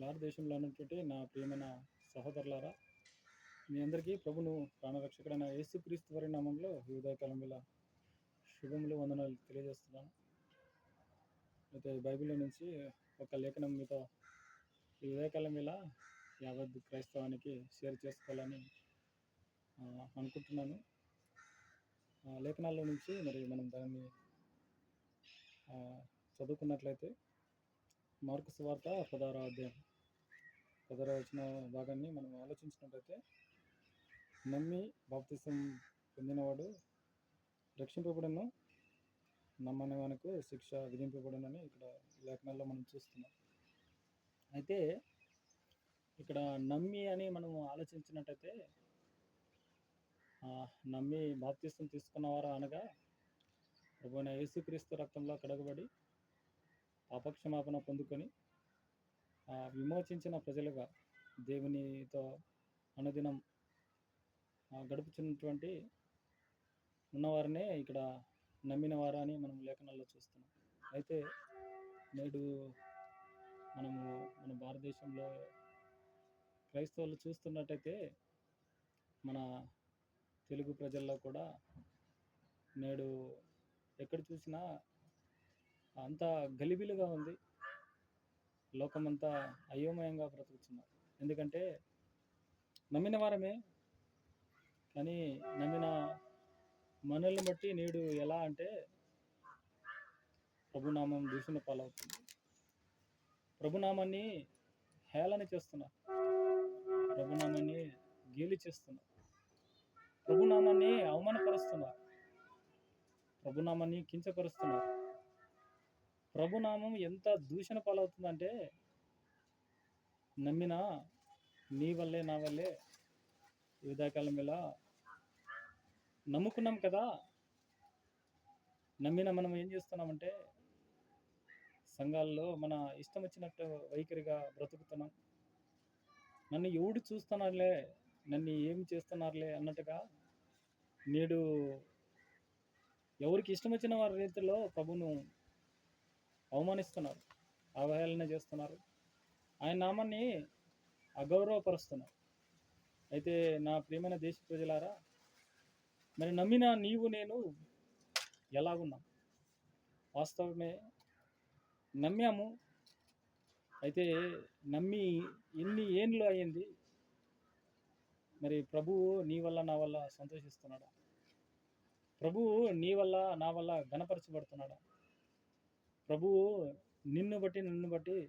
భారతదేశంలో ఉన్నటువంటి నా ప్రియమైన సహోదరులారా మీ అందరికీ ప్రభును ప్రాణరక్షకుడైన యేసుక్రీస్తు వారి నామంలో ఈ ఉదయకాలం వేళ శుభములు వందనాలు తెలియజేస్తున్నాను. అయితే బైబిల్లో నుంచి ఒక లేఖనం మీతో ఈ ఉదయకాలం వేళ యావత్ క్రైస్తవానికి షేర్ చేసుకోవాలని అనుకుంటున్నాను. లేఖనాల్లో నుంచి మరి మనం దాన్ని చదువుకున్నట్లయితే మార్కు వార్త పదహారో అధ్యాయం. పదహారో వచ్చిన భాగాన్ని మనం ఆలోచించినట్లయితే నమ్మి బాప్తిసం పొందినవాడు రక్షింపబడను నమ్మని వానికి శిక్ష విధింపబడనని ఇక్కడ లేఖనాల్లో మనం చూస్తున్నాం. అయితే ఇక్కడ నమ్మి అని మనం ఆలోచించినట్టయితే నమ్మి బాప్తిసం తీసుకున్నవారు అనగా ప్రభువైన యేసుక్రీస్తు రక్తంలో కడగబడి పాపక్షమాపణ పొందుకొని విమోచించిన ప్రజలుగా దేవునితో అనుదినం గడుపుచున్నటువంటి ఉన్నవారినే ఇక్కడ నమ్మిన వారా అని మనం లేఖనాల్లో చూస్తున్నాం. అయితే నేడు మనము మన భారతదేశంలో క్రైస్తవులు చూస్తున్నట్టయితే మన తెలుగు ప్రజల్లో కూడా నేడు ఎక్కడ చూసినా అంతా గలిబిలుగా ఉంది. లోకమంతా అయోమయంగా బ్రతుకుతున్నారు. ఎందుకంటే నమ్మిన వారమే కానీ నమ్మిన మనల్ని బట్టి నేడు ఎలా అంటే ప్రభునామం దూషణ పాలవుతుంది. ప్రభునామాన్ని హేళన చేస్తున్నారు. ప్రభునామాన్ని గేలి చేస్తున్నారు. ప్రభునామాన్ని అవమానపరుస్తున్నారు. ప్రభునామాన్ని కించపరుస్తున్నారు. ప్రభునామం ఎంత దూషణ పాలవుతుందంటే నమ్మినా నీ వల్లే నా వల్లే ఈ ఇలా నమ్ముకున్నాం కదా. నమ్మిన మనం ఏం చేస్తున్నామంటే సంఘాల్లో మన ఇష్టం వచ్చినట్టు వైఖరిగా బ్రతుకుతున్నాం. నన్ను ఎవడు చూస్తున్నారులే నన్ను ఏం చేస్తున్నారులే అన్నట్టుగా నేడు ఎవరికి ఇష్టం వచ్చిన వారి రీతిలో ప్రభును అవమానిస్తున్నారు అవహేళన చేస్తున్నారు. ఆయన నామాన్ని అగౌరవపరుస్తున్నారు. అయితే నా ప్రియమైన దేశ ప్రజలారా మరి నమ్మిన నీవు నేను ఎలాగున్నాం? వాస్తవమే నమ్మాము. అయితే నమ్మి ఎన్ని ఏండ్లు అయ్యింది మరి ప్రభువు నీ వల్ల నా వల్ల సంతోషిస్తున్నాడా? ప్రభువు నీ వల్ల నా వల్ల గణపరచబడుతున్నాడా ప్రభువు నిన్ను బట్టి నన్ను బట్టి